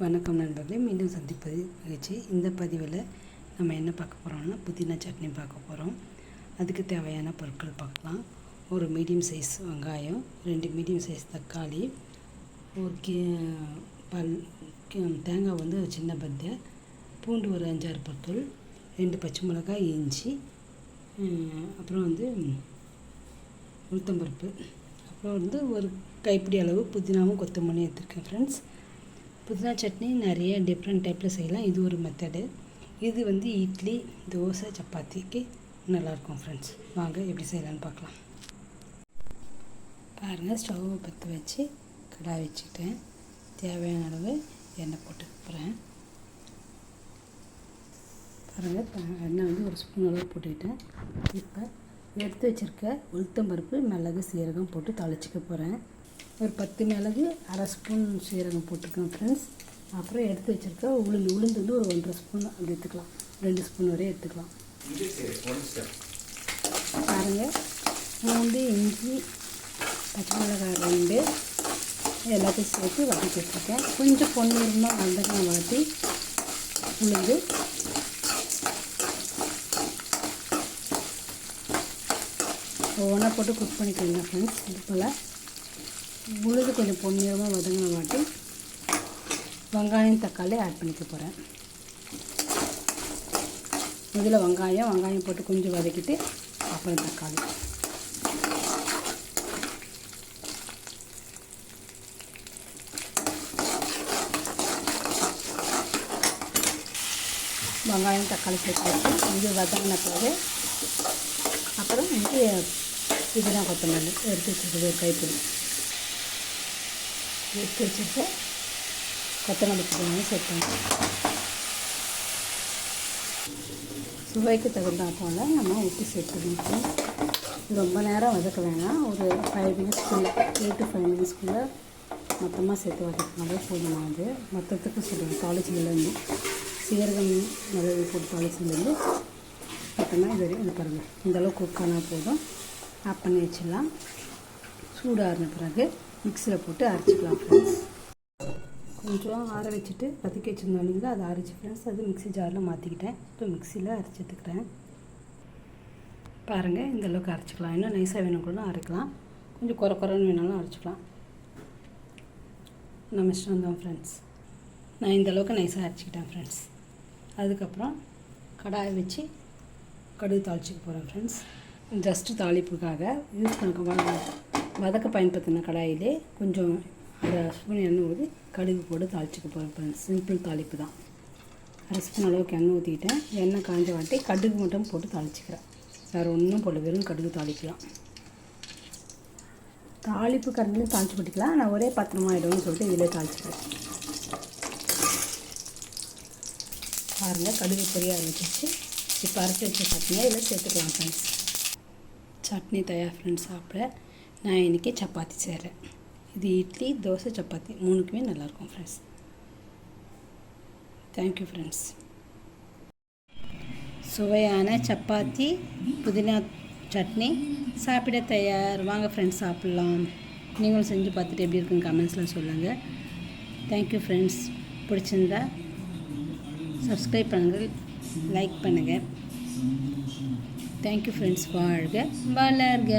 வணக்கம் நண்பர்களே மீண்டும் சந்திப்பது மகிழ்ச்சி. இந்த பதிவில் நம்ம என்ன பார்க்க போகிறோம்னா புதினா சட்னி பார்க்க போகிறோம் அதுக்கு தேவையான பொருட்கள் பார்க்கலாம். ஒரு மீடியம் சைஸ் வெங்காயம் ரெண்டு மீடியம் சைஸ் தக்காளி ஒரு கி பல் தேங்காய் வந்து ஒரு சின்ன பத்திய பூண்டு ஒரு அஞ்சாறு பொருட்கள் ரெண்டு பச்சை மிளகாய் இஞ்சி அப்புறம் வந்து உளுத்தம்பருப்பு. அப்புறம் வந்து ஒரு கைப்பிடி அளவு புதினாவும் கொத்தமல்லி எடுத்துருக்கேன் ஃப்ரெண்ட்ஸ் புதினா சட்னி நிறைய டிஃப்ரெண்ட் டைப்பில் செய்யலாம். இது ஒரு மெத்தடு இது வந்து இட்லி தோசை சப்பாத்திக்கு நல்லாயிருக்கும் ஃப்ரெண்ட்ஸ் வாங்க எப்படி செய்யலான்னு பார்க்கலாம். பாருங்கள் ஸ்டவ்வை பற்ற வச்சு கடாய் வச்சுக்கிட்டேன். தேவையான அளவு எண்ணெய் போட்டு போகிறேன் பாருங்கள் எண்ணெய் வந்து ஒரு ஸ்பூன் அளவு போட்டுக்கிட்டேன். இப்போ எடுத்து வச்சுருக்க உளுத்தம்பருப்பு மிளகு சீரகம் போட்டு தாளிச்சிக்க போகிறேன் ஒரு பத்து மிளகு அரை ஸ்பூன் சீரகம் போட்டுக்கணும் ஃப்ரெண்ட்ஸ் அப்புறம் எடுத்து வச்சுருக்க உளுந்து. உளுந்து வந்து ஒரு ஒன்றரை ஸ்பூன் அப்படி எடுத்துக்கலாம். ரெண்டு ஸ்பூன் வரையும் எடுத்துக்கலாம். பாருங்கள் பூண்டு இஞ்சி பச்சை மிளகாய் ரெண்டு எல்லாத்தையும் சேர்த்து வதக்கி வச்சுருக்கேன். கொஞ்சம் பொன்னிறமாக வதக்கம் வதக்கி உளுந்து. ஒவ்வொன்றா போட்டு குக் பண்ணிக்கோங்க ஃப்ரெண்ட்ஸ் இது போல். உளுந்து கொஞ்சம் பொன்னிறமாக வதங்கின மாட்டி வெங்காயம் தக்காளி ஆட் பண்ணிக்க போகிறேன் இதில் வெங்காயம் வெங்காயம் போட்டு கொஞ்சம் வதக்கிட்டு அப்புறம் தக்காளி. வெங்காயம் தக்காளி சேர்த்து கொஞ்சம் வதங்கின பிறகு அப்புறம் வந்து புதினா கொத்தமல்லி எடுத்து வச்சுருக்குது கைப்பிடி. எடுத்து வச்சுட்டு கொத்தமல்லி புதினா சேர்த்தோம் சுவைக்கு தகுந்தா போல் நம்ம உப்பு சேர்த்துக்கணும் ரொம்ப நேரம் வதக்க வேணாம். ஒரு ஃபைவ் மினிட்ஸ்க்குள்ளே எயிட் டு ஃபைவ் மினிட்ஸ்க்குள்ளே மொத்தமாக சேர்த்து வதக்கினாலே போதுமானது மொத்தத்துக்கு சொல்லுவோம் தாளிச்சிலேருந்து சீரகம் மிளகு போட்டு தாளிச்சிலேருந்து மொத்தமாக இது வரையும் இது பாருங்கள் இந்தளவுக்கு குக் ஆனால் போதும். ஆஃப் பண்ணி வச்சிடலாம். சூடாறின பிறகு மிக்சியில் போட்டு அரைச்சிக்கலாம் ஃப்ரெண்ட்ஸ் கொஞ்சம் ஆற வச்சுட்டு பதுக்கி வச்சுருந்தோம் இல்லைங்களா அதை அரைச்சி ஃப்ரெண்ட்ஸ் அது மிக்ஸி ஜாரில் மாற்றிக்கிட்டேன் இப்போ மிக்சியில் அரைச்சி எடுத்துக்கிறேன். பாருங்கள் இந்த அளவுக்கு அரைச்சிக்கலாம். இன்னும் நைஸாக வேணும் கூட அரைக்கலாம். கொஞ்சம் குறை குறைன்னு வேணாலும் அரைச்சிக்கலாம். நம்ம இஷ்டம் தான் ஃப்ரெண்ட்ஸ் நான் இந்த அளவுக்கு நைஸாக அரைச்சிக்கிட்டேன் ஃப்ரெண்ட்ஸ் அதுக்கப்புறம் கடாயை வச்சு கடுகு தாளிச்சிக்க போகிறேன் ஃப்ரெண்ட்ஸ் ஜஸ்ட்டு தாளிப்புக்காக யூஸ் பண்ண வதக்க பயன்படுத்தின கடாயிலே கொஞ்சம் அரை ஸ்பூன் எண்ணெய் ஊற்றி கடுகு போட்டு தாளிச்சிக்க போகிறேன் சிம்பிள் தாளிப்பு தான். அரை ஸ்பூன் அளவுக்கு எண்ணெய் ஊற்றிக்கிட்டேன் எண்ணெய் காஞ்ச வாட்டி கடுகு மட்டும் போட்டு தாளிச்சிக்கிறேன். வேறு ஒன்றும் போடல. வெறும் கடுகு தாளிக்கலாம். தாளிப்பு கரண்டிலையும் தாளிச்சு போட்டுக்கலாம் நான் ஒரே பத்திரமாயிடும்னு சொல்லிட்டு இதிலே தாளிச்சிக்கிறேன். பாருங்கள் கடுகு பொரிய ஆரம்பிச்சிச்சு இப்போ அரைச்சி வச்ச சட்னியை இதில் சேர்த்துக்கலாம் ஃப்ரெண்ட்ஸ் சட்னி தயார் ஃப்ரெண்ட்ஸ் சாப்பிட நான் இன்றைக்கி சப்பாத்தி செய்கிறேன் இது இட்லி தோசை சப்பாத்தி. மூணுக்குமே நல்லாயிருக்கும் ஃப்ரெண்ட்ஸ் தேங்க்யூ ஃப்ரெண்ட்ஸ் சுவையான சப்பாத்தி புதினா சட்னி. சாப்பிட தயார். வாங்க ஃப்ரெண்ட்ஸ் சாப்பிட்லாம். நீங்களும் செஞ்சு பார்த்துட்டு எப்படி இருக்குன்னு கமெண்ட்ஸில் சொல்லுங்கள் தேங்க்யூ ஃப்ரெண்ட்ஸ் பிடிச்சிருந்தா சப்ஸ்கிரைப் பண்ணுங்கள் லைக் பண்ணுங்கள் தேங்க்யூ ஃப்ரெண்ட்ஸ் வாழ்க வளர்க.